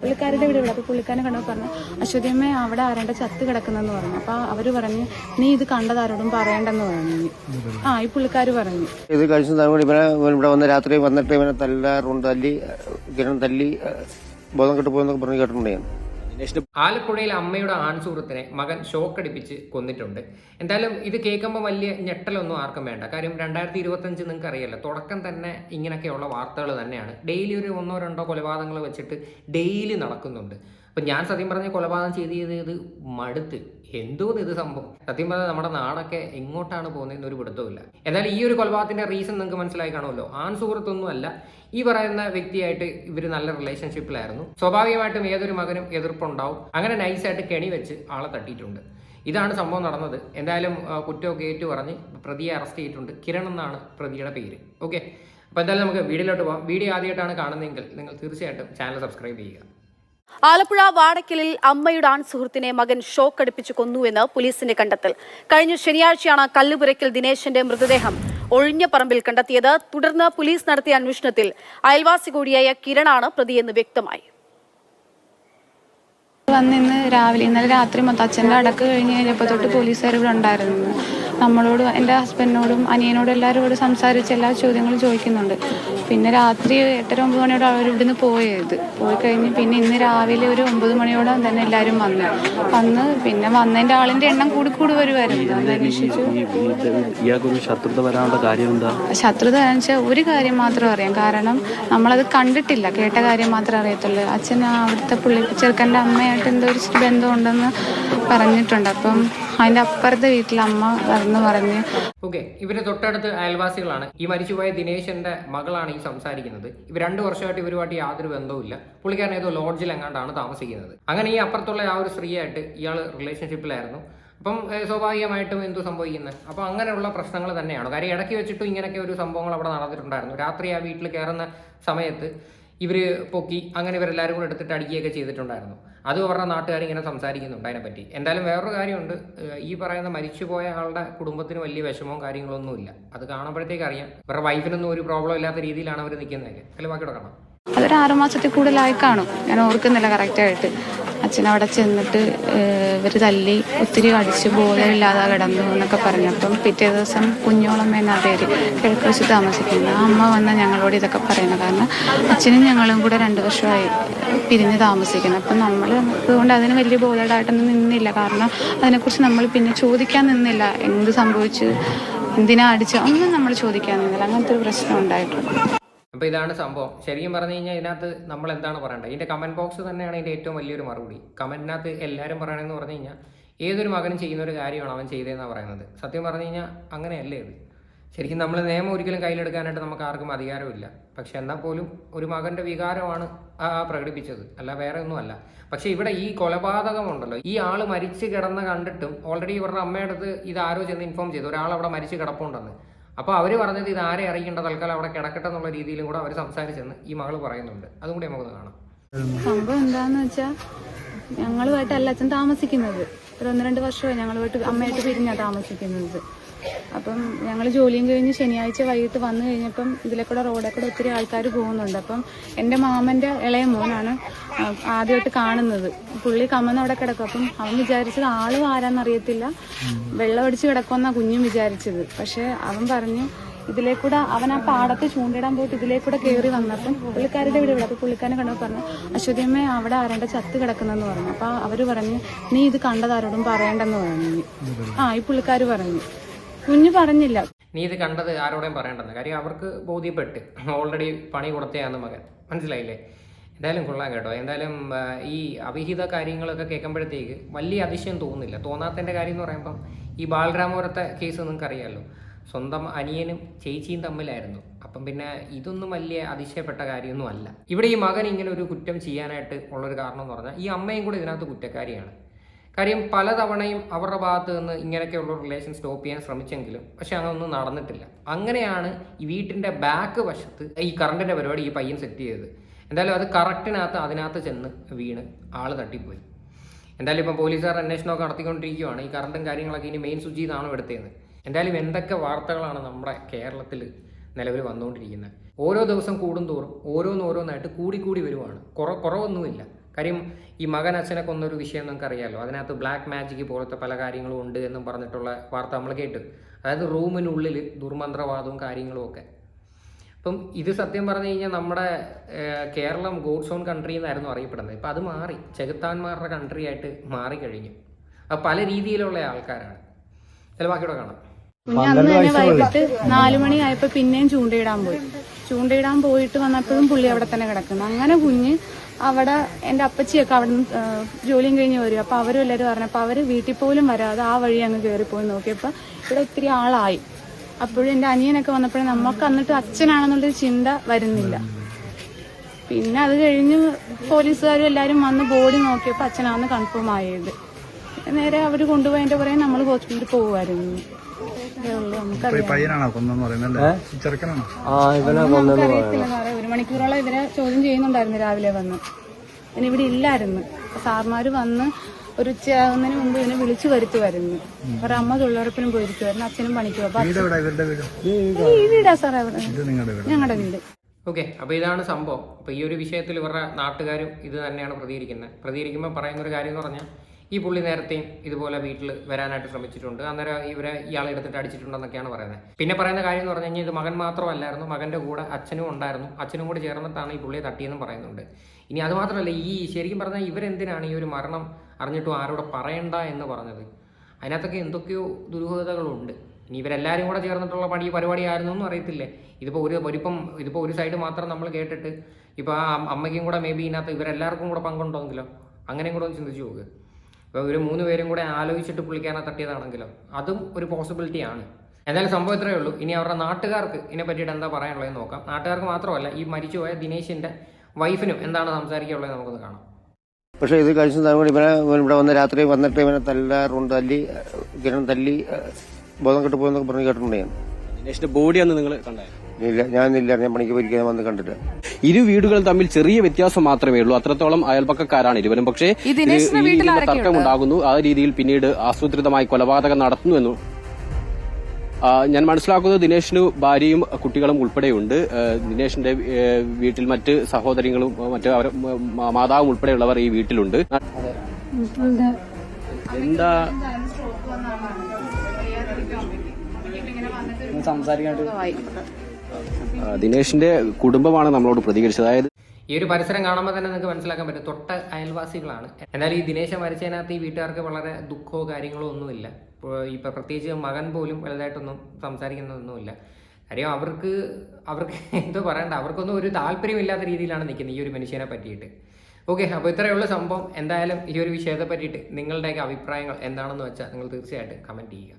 പുള്ളിക്കാരുടെ വീട് ഇവിടെ പുള്ളിക്കാരനെ കണ്ടപ്പോൾ പറഞ്ഞു അശ്വതിയമ്മ അവിടെ ആരാണ്ട് ചത്ത് കിടക്കുന്നെന്ന് പറഞ്ഞു. അപ്പോൾ അവർ പറഞ്ഞു നീ ഇത് കണ്ടതാരോടും പറയണ്ടെന്ന് പറഞ്ഞു. ആ ഈ പുള്ളിക്കാർ പറഞ്ഞു. ഇത് കഴിച്ച ഇവിടെ വന്ന് രാത്രി വന്നിട്ട് ഇവനെ തല്ലാറുണ്ട് തല്ലി കിരൺ തല്ലി ബോധം കെട്ട് പോകുന്നൊക്കെ പറഞ്ഞ് കേട്ടിട്ടുണ്ട്. ഞാൻ ആലപ്പുഴയിൽ അമ്മയുടെ ആൺസുഹൃത്തിനെ മകൻ ഷോക്കടിപ്പിച്ച് കൊന്നിട്ടുണ്ട്. എന്തായാലും ഇത് കേൾക്കുമ്പോൾ വലിയ ഞെട്ടലൊന്നും ആർക്കും വേണ്ട. കാര്യം രണ്ടായിരത്തി ഇരുപത്തഞ്ച് നിങ്ങൾക്ക് അറിയാലോ തുടക്കം തന്നെ ഇങ്ങനെയൊക്കെയുള്ള വാർത്തകൾ തന്നെയാണ്. ഡെയിലി ഒരു ഒന്നോ രണ്ടോ കൊലപാതകങ്ങൾ വെച്ചിട്ട് ഡെയിലി നടക്കുന്നുണ്ട്. അപ്പം ഞാൻ സത്യം പറഞ്ഞ കൊലപാതകം ചെയ്ത് ചെയ്ത് ഇത് മടുത്ത്. എന്തോ ഇത് സംഭവം? സത്യം പറഞ്ഞാൽ നമ്മുടെ നാടൊക്കെ എങ്ങോട്ടാണ് പോകുന്നതെന്ന് ഒരു പിടുത്തമില്ല എന്തായാലും ഈ ഒരു കൊലപാതകത്തിന്റെ റീസൺ നിങ്ങൾക്ക് മനസ്സിലായി കാണുമല്ലോ? ആൺ സുഹൃത്തൊന്നുമല്ല. ഈ പറയുന്ന വ്യക്തിയായിട്ട് ഇവർ നല്ല റിലേഷൻഷിപ്പിലായിരുന്നു സ്വാഭാവികമായിട്ടും ഏതൊരു മകനും എതിർപ്പുണ്ടാവും. അങ്ങനെ നൈസായിട്ട് കെണി വെച്ച് ആളെ തട്ടിയിട്ടുണ്ട്. ഇതാണ് സംഭവം നടന്നത്. എന്തായാലും കുറ്റമൊക്കെ ഏറ്റു പറഞ്ഞ് പ്രതിയെ അറസ്റ്റ് ചെയ്തിട്ടുണ്ട്. കിരൺ എന്നാണ് പ്രതിയുടെ പേര്. ഓക്കെ അപ്പോൾ എന്തായാലും നമുക്ക് വീഡിയോയിലോട്ട് പോകാം വീഡിയോ ആദ്യമായിട്ടാണ് കാണുന്നതെങ്കിൽ നിങ്ങൾ തീർച്ചയായിട്ടും ചാനൽ സബ്സ്ക്രൈബ് ചെയ്യുക. ആലപ്പുഴ വാടക്കലിൽ അമ്മയുടെ ആൺ സുഹൃത്തിനെ മകൻ ഷോക്കടിപ്പിച്ചു കൊന്നുവെന്ന് പോലീസിന്റെ കണ്ടെത്തൽ. കഴിഞ്ഞ ശനിയാഴ്ചയാണ് കല്ലുപുരയ്ക്കൽ ദിനേശന്റെ മൃതദേഹം ഒഴിഞ്ഞ പറമ്പിൽ കണ്ടെത്തിയത്. തുടർന്ന് പോലീസ് നടത്തിയ അന്വേഷണത്തിൽ അയൽവാസി കൂടിയായ കിരണാണ് പ്രതിയെന്ന് വ്യക്തമായി. വന്നിന്ന് രാവിലെ ഇന്നലെ രാത്രി മൊത്തം അച്ഛന്റെ അടക്ക് കഴിഞ്ഞ് കഴിഞ്ഞപ്പോൾ തൊട്ട് പോലീസുകാർ ഇവിടെ ഉണ്ടായിരുന്നു. നമ്മളോട് എന്റെ ഹസ്ബൻഡിനോടും അനിയനോടും എല്ലാവരും ഇവിടെ സംസാരിച്ച് എല്ലാ ചോദ്യങ്ങളും ചോദിക്കുന്നുണ്ട്. പിന്നെ രാത്രി എട്ടര ഒമ്പത് മണിയോടെ അവർ ഇവിടുന്ന് പോയത്. പോയി കഴിഞ്ഞ് പിന്നെ ഇന്ന് രാവിലെ ഒരു ഒമ്പത് മണിയോടെ തന്നെ എല്ലാവരും വന്നു. വന്ന് പിന്നെ വന്നതിന്റെ ആളിന്റെ എണ്ണം കൂടി കൂടി വരുമായിരുന്നു ശത്രുത വരാനുള്ള കാര്യം എന്താ ശത്രുത എന്ന് വെച്ചാൽ ഒരു കാര്യം മാത്രം അറിയാം. കാരണം നമ്മളത് കണ്ടിട്ടില്ല. കേട്ട കാര്യം മാത്രമേ അറിയത്തുള്ളൂ. അച്ഛൻ അവിടുത്തെ പുള്ളി ചെറുക്കന്റെ അമ്മയായിട്ട് എന്തോ ഒരു ബന്ധമുണ്ടെന്ന് പറഞ്ഞിട്ടുണ്ട്. അപ്പം അതിന്റെ അപ്പുറത്തെ വീട്ടിലെ അമ്മ വന്ന് പറഞ്ഞ് ഓക്കെ ഇവർ തൊട്ടടുത്ത് അയൽവാസികളാണ്. ഈ മരിച്ചുപോയ ദിനേശന്റെ മകളാണ് ഈ സംസാരിക്കുന്നത്. ഇവർ രണ്ടു വർഷമായിട്ട് ഇവരുമായിട്ട് യാതൊരു ബന്ധവുമില്ല. പുള്ളിക്കാരൻ ഏതോ ലോഡ്ജിൽ എങ്ങാണ്ടാണ് താമസിക്കുന്നത്. അങ്ങനെ ഈ അപ്പുറത്തുള്ള ആ ഒരു സ്ത്രീയായിട്ട് ഇയാൾ റിലേഷൻഷിപ്പിലായിരുന്നു അപ്പം സ്വാഭാവികമായിട്ടും എന്തു സംഭവിക്കുന്നത് അപ്പം അങ്ങനെയുള്ള പ്രശ്നങ്ങൾ തന്നെയാണ്. കാര്യം ഇടയ്ക്ക് വെച്ചിട്ടും ഇങ്ങനെയൊക്കെ ഒരു സംഭവങ്ങൾ അവിടെ നടന്നിട്ടുണ്ടായിരുന്നു. രാത്രി ആ വീട്ടിൽ കയറുന്ന സമയത്ത് ഇവർ പൊക്കി അങ്ങനെ ഇവരെല്ലാവരും കൂടെ എടുത്തിട്ട് അടിക്കുകയൊക്കെ ചെയ്തിട്ടുണ്ടായിരുന്നു. അതും അവരുടെ നാട്ടുകാർ ഇങ്ങനെ സംസാരിക്കുന്നുണ്ട് അതിനെപ്പറ്റി. എന്തായാലും വേറൊരു കാര്യമുണ്ട്. ഈ പറയുന്ന മരിച്ചുപോയ ആളുടെ കുടുംബത്തിന് വലിയ വിഷമവും കാര്യങ്ങളൊന്നും ഇല്ല അത് കാണുമ്പോഴത്തേക്ക് അറിയാം. ഇവരുടെ വൈഫിനൊന്നും ഒരു പ്രോബ്ലം ഇല്ലാത്ത രീതിയിലാണ് അവർ നിൽക്കുന്നത് അതിൽ ബാക്കി കാണാം. അതൊരു ആറുമാസത്തിൽ കൂടുതലായി കാണും. ഞാൻ ഓർക്കുന്നില്ല കറക്റ്റായിട്ട് അച്ഛൻ അവിടെ ചെന്നിട്ട് ഇവർ തല്ലി ഒത്തിരി അടിച്ച് ബോധമില്ലാതെ കിടന്നു എന്നൊക്കെ പറഞ്ഞപ്പം പിറ്റേ ദിവസം കുഞ്ഞോളമ്മ എന്ന പേര് കിഴക്ക് വശത്ത് താമസിക്കുന്നു. ആ അമ്മ വന്ന ഞങ്ങളോട് ഇതൊക്കെ പറയുന്നത് കാരണം അച്ഛനും ഞങ്ങളും കൂടെ രണ്ട് വർഷമായി പിരിഞ്ഞ് താമസിക്കുന്നത് അപ്പം നമ്മൾ അതുകൊണ്ട് അതിന് വലിയ ബോധമായിട്ടൊന്നും നിന്നില്ല. കാരണം അതിനെക്കുറിച്ച് നമ്മൾ പിന്നെ ചോദിക്കാൻ നിന്നില്ല. എന്ത് സംഭവിച്ചു? എന്തിനാ അടിച്ചു? ഒന്നും നമ്മൾ ചോദിക്കാൻ നിന്നില്ല. അങ്ങനത്തെ ഒരു പ്രശ്നം ഉണ്ടായിട്ടുണ്ട്. അപ്പോൾ ഇതാണ് സംഭവം. ശരിക്കും പറഞ്ഞു കഴിഞ്ഞാൽ ഇതിനകത്ത് നമ്മൾ എന്താണ് പറയേണ്ടത്? ഇതിന്റെ കമന്റ് ബോക്സ് തന്നെയാണ് ഇതിന്റെ ഏറ്റവും വലിയൊരു മറുപടി. കമന്റിനകത്ത് എല്ലാവരും പറയണമെന്ന് പറഞ്ഞു കഴിഞ്ഞാൽ ഏതൊരു മകനും ചെയ്യുന്ന ഒരു കാര്യമാണ് അവൻ ചെയ്തതെന്നാണ് പറയുന്നത്. സത്യം പറഞ്ഞു കഴിഞ്ഞാൽ അങ്ങനെയല്ലേ ഇത്? ശരിക്കും നമ്മൾ നിയമം ഒരിക്കലും കയ്യിലെടുക്കാനായിട്ട് നമുക്ക് ആർക്കും അധികാരമില്ല. പക്ഷെ എന്നാൽ പോലും ഒരു മകന്റെ വികാരമാണ് പ്രകടിപ്പിച്ചത്. അല്ല വേറെ ഒന്നുമല്ല. പക്ഷെ ഇവിടെ ഈ കൊലപാതകമുണ്ടല്ലോ. ഈ ആൾ മരിച്ചു കിടന്ന കണ്ടിട്ടും ഓൾറെഡി ഇവരുടെ അമ്മയുടെ അടുത്ത് ഇത് ആരോ ചെന്ന് ഇൻഫോം ചെയ്തു. ഒരാൾ അവിടെ മരിച്ചു കിടപ്പുണ്ടെന്ന്. അപ്പോൾ അവർ പറഞ്ഞത് ഇത് ആരെ അറിയിക്കേണ്ട തൽക്കാലം അവിടെ കിടക്കട്ടെ എന്നുള്ള രീതിയിലും കൂടെ അവർ സംസാരിച്ചെന്ന് ഈ മകൾ പറയുന്നുണ്ട്. അതും കൂടി നമുക്കൊന്ന് കാണാം. സംഭവം എന്താന്ന് വെച്ചാൽ ഞങ്ങളുമായിട്ടല്ല അച്ഛൻ താമസിക്കുന്നത്. ഒരു ഒന്ന് രണ്ട് വർഷമായി ഞങ്ങളുമായിട്ട് അമ്മയായിട്ട് പിരിഞ്ഞാ താമസിക്കുന്നത്. അപ്പം ഞങ്ങൾ ജോലിയും കഴിഞ്ഞ് ശനിയാഴ്ച വൈകിട്ട് വന്നു കഴിഞ്ഞപ്പം ഇതിലെ കൂടെ ഒത്തിരി ആൾക്കാർ പോകുന്നുണ്ട്. അപ്പം എന്റെ മാമന്റെ ഇളയ മോനാണ് ആദ്യമായിട്ട് കാണുന്നത്. പുള്ളി കമ്മന്ന് അവിടെ കിടക്കും. അപ്പം അവൻ വിചാരിച്ചത് ആളും ആരാന്നറിയത്തില്ല. വെള്ളം അടിച്ച് കിടക്കുമെന്നാണ് കുഞ്ഞും വിചാരിച്ചത്. പക്ഷേ അവൻ പറഞ്ഞു ഇതിലേ കൂടെ അവൻ ആ പാടത്ത് ചൂണ്ടിടാൻ പോയിട്ട് ഇതിലേ കൂടെ കയറി വന്നപ്പം പുള്ളിക്കാരുടെ വീട് ഇവിടെ. അപ്പൊ പുള്ളിക്കാരനെ കണ്ടപ്പോൾ പറഞ്ഞു അശ്വതിയമ്മ അവിടെ ആരാണ്ട് ചത്ത് കിടക്കുന്നെന്ന് പറഞ്ഞു. അപ്പൊ അവർ പറഞ്ഞു നീ ഇത് കണ്ടതാരോടും പറയണ്ടെന്ന് പറഞ്ഞു. ആ ഈ പുള്ളിക്കാർ പറഞ്ഞു. കുഞ്ഞു പറഞ്ഞില്ല. നീ ഇത് കണ്ടത് ആരോടെയും പറയണ്ടെന്ന്. കാര്യം അവർക്ക് ബോധ്യപ്പെട്ട്. ഓൾറെഡി പണി കൊടുത്തയാണ് മകൻ. മനസ്സിലായില്ലേ? എന്തായാലും കൊള്ളാം കേട്ടോ. എന്തായാലും ഈ അവിഹിത കാര്യങ്ങളൊക്കെ കേൾക്കുമ്പോഴത്തേക്ക് വലിയ അതിശയം തോന്നുന്നില്ല. തോന്നാത്തതിന്റെ കാര്യം എന്ന് പറയുമ്പം ഈ ബാലരാമപുരത്തെ കേസ് നിങ്ങൾക്ക് അറിയാമല്ലോ സ്വന്തം അനിയനും ചേച്ചിയും തമ്മിലായിരുന്നു. അപ്പം പിന്നെ ഇതൊന്നും വലിയ അതിശയപ്പെട്ട കാര്യമൊന്നും അല്ല. ഇവിടെ ഈ മകൻ ഇങ്ങനെ ഒരു കുറ്റം ചെയ്യാനായിട്ട് ഉള്ളൊരു കാരണം എന്ന് പറഞ്ഞാൽ ഈ അമ്മയും കൂടെ ഇതിനകത്ത് കുറ്റക്കാരിയാണ്. കാര്യം പലതവണയും അവരുടെ ഭാഗത്ത് നിന്ന് ഇങ്ങനെയൊക്കെയുള്ള റിലേഷൻ സ്റ്റോപ്പ് ചെയ്യാൻ ശ്രമിച്ചെങ്കിലും പക്ഷെ അങ്ങനൊന്നും നടന്നിട്ടില്ല. അങ്ങനെയാണ് ഈ വീട്ടിന്റെ ബാക്ക് വശത്ത് ഈ കറണ്ടിന്റെ പരിപാടി ഈ പയ്യൻ സെറ്റ് ചെയ്തത്. എന്തായാലും അത് കറക്റ്റിനകത്ത് അതിനകത്ത് ചെന്ന് വീണ് ആൾ തട്ടിപ്പോയി. എന്തായാലും ഇപ്പം പോലീസുകാർ അന്വേഷണമൊക്കെ നടത്തിക്കൊണ്ടിരിക്കുകയാണ് ഈ കറണ്ടും കാര്യങ്ങളൊക്കെ ഇനി മെയിൻ സ്വിച്ച് ചെയ്താണോ എടുത്തതെന്ന് എന്തായാലും എന്തൊക്കെ വാർത്തകളാണ് നമ്മുടെ കേരളത്തിൽ നിലവിൽ വന്നുകൊണ്ടിരിക്കുന്നത്. ഓരോ ദിവസം കൂടുന്തോറും ഓരോന്നോരോന്നായിട്ട് കൂടി കൂടി വരുവാണ്. കുറ കുറവൊന്നുമില്ല. കാര്യം ഈ മകൻ അച്ഛനെ കൊന്നൊരു വിഷയം നിങ്ങൾക്ക് അറിയാമല്ലോ അതിനകത്ത് ബ്ലാക്ക് മാജിക് പോലത്തെ പല കാര്യങ്ങളും ഉണ്ട് എന്നും പറഞ്ഞിട്ടുള്ള വാർത്ത നമ്മൾ കേട്ടു. അതായത് റൂമിനുള്ളിൽ ദുർമന്ത്രവാദവും കാര്യങ്ങളും ഒക്കെ. അപ്പം ഇത് സത്യം പറഞ്ഞു കഴിഞ്ഞാൽ നമ്മുടെ കേരളം ഗോഡ്സ് ഓൺ കൺട്രി എന്നായിരുന്നു അറിയപ്പെടുന്നത്. ഇപ്പം അത് മാറി. ചെകുത്താന്മാരുടെ കൺട്രി ആയിട്ട് മാറിക്കഴിഞ്ഞു അപ്പം പല രീതിയിലുള്ള ആൾക്കാരാണ്. ചില ബാക്കിയുടെ കാണാം. അന്ന് തന്നെ വൈകിട്ട് നാലു മണി ആയപ്പോ പിന്നെയും ചൂണ്ടയിടാൻ പോയി. ചൂണ്ടയിടാൻ പോയിട്ട് വന്നപ്പോഴും പുള്ളി അവിടെ തന്നെ കിടക്കുന്നു. അങ്ങനെ കുഞ്ഞ് അവിടെ എന്റെ അപ്പച്ചിയൊക്കെ അവിടെ നിന്ന് ജോലിയും കഴിഞ്ഞ് വരും. അപ്പൊ അവരും എല്ലാവരും പറഞ്ഞപ്പോ അവർ വീട്ടിൽ പോലും വരാതെ ആ വഴി അങ്ങ് കയറിപ്പോയി നോക്കിയപ്പോ ഇവിടെ ഒത്തിരി ആളായി. അപ്പോഴും എന്റെ അനിയനൊക്കെ വന്നപ്പോഴും നമുക്ക് എന്നിട്ട് അച്ഛനാണെന്നുള്ളൊരു ചിന്ത വരുന്നില്ല. പിന്നെ അത് കഴിഞ്ഞ് പോലീസുകാരും എല്ലാരും വന്ന് ബോഡി നോക്കിയപ്പോൾ അച്ഛനാണെന്ന് കൺഫേം ആയത്. നേരെ അവർ കൊണ്ടുപോയി എന്റെ പുറകെ നമ്മൾ ഹോസ്പിറ്റലിൽ പോകുമായിരുന്നു ഒരു മണിക്കൂറോളം ഇവരെ ചോദ്യം ചെയ്യുന്നുണ്ടായിരുന്നു രാവിലെ വന്ന്. പിന്നെ ഇവിടെ ഇല്ലായിരുന്നു. അപ്പൊ സാർമാര് വന്ന് ഒരു ഉച്ചയാകുന്നതിന് മുമ്പ് ഇതിനെ വിളിച്ചു വരുത്തുമായിരുന്നു. അവരുടെ അമ്മ തൊഴിലുറപ്പിനും പോയിരിക്കുമായിരുന്നു. അച്ഛനും പണിക്കും. അപ്പൊ ഈ വീടാ സാറേ അവിടെ. ഞങ്ങളുടെ വീട്. ഓക്കെ അപ്പോൾ ഇതാണ് സംഭവം. അപ്പോൾ ഈ ഒരു വിഷയത്തിൽ ഇവരുടെ നാട്ടുകാരും ഇത് തന്നെയാണ് പ്രതികരിക്കുന്നത്. പ്രതികരിക്കുമ്പോൾ പറയുന്ന ഒരു കാര്യം എന്ന് പറഞ്ഞാൽ ഈ പുള്ളി നേരത്തെയും ഇതുപോലെ വീട്ടിൽ വരാനായിട്ട് ശ്രമിച്ചിട്ടുണ്ട്. അന്നേരം ഇവരെ ഇയാളെ എടുത്തിട്ട് അടിച്ചിട്ടുണ്ടെന്നൊക്കെയാണ് പറയുന്നത്. പിന്നെ പറയുന്ന കാര്യം എന്ന് പറഞ്ഞു കഴിഞ്ഞാൽ ഇത് മകൻ മാത്രമല്ലായിരുന്നു. മകന്റെ കൂടെ അച്ഛനും ഉണ്ടായിരുന്നു. അച്ഛനും കൂടെ ചേർന്നിട്ടാണ് ഈ പുള്ളിയെ തട്ടിയെന്നും പറയുന്നുണ്ട്. ഇനി അത് മാത്രമല്ല ഈ ശരിക്കും പറഞ്ഞാൽ ഇവരെന്തിനാണ് ഈ ഒരു മരണം അറിഞ്ഞിട്ടും ആരോട് പറയണ്ട എന്ന് പറഞ്ഞത്? അതിനകത്തൊക്കെ എന്തൊക്കെയോ ദുരൂഹതകളുണ്ട്. ഇനി ഇവരെല്ലാവരും കൂടെ ചേർന്നിട്ടുള്ള പണി പരിപാടി ആയിരുന്നു എന്നും അറിയത്തില്ലേ? ഇതിപ്പോൾ ഒരു ഒരിപ്പം ഇതിപ്പോൾ ഒരു സൈഡ് മാത്രം നമ്മൾ കേട്ടിട്ട് ഇപ്പോൾ ആ അമ്മയ്ക്കും കൂടെ മേ ബി ഇതിനകത്ത് ഇവരെല്ലാവർക്കും കൂടെ പങ്കുണ്ടോങ്കിലോ? അങ്ങനെയും കൂടെ ഒന്ന് ചിന്തിച്ച് നോക്ക്. ഇപ്പോൾ ഒരു മൂന്ന് പേരും കൂടെ ആലോചിച്ചിട്ട് പുള്ളിക്കാരനെ തട്ടിയതാണെങ്കിലും അതും ഒരു പോസിബിലിറ്റി ആണ്. എന്തായാലും സംഭവം ഇത്രയേ ഉള്ളൂ. ഇനി അവരുടെ നാട്ടുകാർക്ക് ഇതിനെ പറ്റിയിട്ട് എന്താ പറയാനുള്ളതെന്ന് നോക്കാം. നാട്ടുകാർക്ക് മാത്രമല്ല ഈ മരിച്ചുപോയ ദിനേശിന്റെ വൈഫിനും എന്താണ് സംസാരിക്കാനുള്ളത് നമുക്കൊന്ന് കാണാം. പക്ഷേ ഇത് കഴിച്ച കൂടി ഇവനെ ഇവിടെ വന്ന് രാത്രി വന്നിട്ട് ഇവനെ തല്ലാറുണ്ട് തല്ലി കിരൺ തല്ലി ബോധം കെട്ടുപോയെന്നൊക്കെ പറഞ്ഞ് കേട്ടിട്ടുണ്ട് ഞാൻ. ദിനേശിന്റെ ബോഡി അന്ന് നിങ്ങൾ കണ്ടായിരുന്നു? ഇല്ല ഞാനില്ല ഞാൻ പണിക്ക് പോയിരിക്കാൻ വന്ന് കണ്ടിട്ട്. ഇരു വീടുകൾ തമ്മിൽ ചെറിയ വ്യത്യാസം മാത്രമേ ഉള്ളൂ. അത്രത്തോളം അയൽപക്കക്കാരാണ് ഇരുവരും. പക്ഷേ തർക്കമുണ്ടാകുന്നു. ആ രീതിയിൽ പിന്നീട് ആസൂത്രിതമായി കൊലപാതകം നടത്തുന്നു എന്നു. ഞാൻ മനസ്സിലാക്കുന്നത് ദിനേശിന് ഭാര്യയും കുട്ടികളും ഉൾപ്പെടെയുണ്ട്. ദിനേഷിന്റെ ദിനേശിന്റെ വീട്ടിൽ മറ്റ് സഹോദരങ്ങളും മറ്റ് അവർ മാതാവും ഉൾപ്പെടെയുള്ളവർ ഈ വീട്ടിലുണ്ട്. എന്താ? ആ, ദിനേശിന്റെ കുടുംബമാണ് നമ്മളോട് പ്രതികരിച്ചത്. അതായത് ഈ ഒരു പരിസരം കാണുമ്പോൾ തന്നെ നിങ്ങൾക്ക് മനസ്സിലാക്കാൻ പറ്റും. തൊട്ട അയൽവാസികളാണ്. എന്നാൽ ഈ ദിനേശ മരിച്ചതിനകത്ത് ഈ വീട്ടുകാർക്ക് വളരെ ദുഃഖമോ കാര്യങ്ങളോ ഒന്നുമില്ല. ഇപ്പം പ്രത്യേകിച്ച് മകൻ പോലും വലുതായിട്ടൊന്നും സംസാരിക്കുന്നതൊന്നുമില്ല. കാര്യം അവർക്ക് അവർക്ക് എന്തോ പറയണ്ട. അവർക്കൊന്നും ഒരു താല്പര്യമില്ലാത്ത രീതിയിലാണ് നിൽക്കുന്നത് ഈ ഒരു മനുഷ്യനെ പറ്റിയിട്ട്. ഓക്കെ അപ്പോൾ ഇത്രയുള്ള സംഭവം. എന്തായാലും ഈ ഒരു വിഷയത്തെ പറ്റിയിട്ട് നിങ്ങളുടെയൊക്കെ അഭിപ്രായങ്ങൾ എന്താണെന്ന് വെച്ചാൽ നിങ്ങൾ തീർച്ചയായിട്ടും കമന്റ് ചെയ്യുക.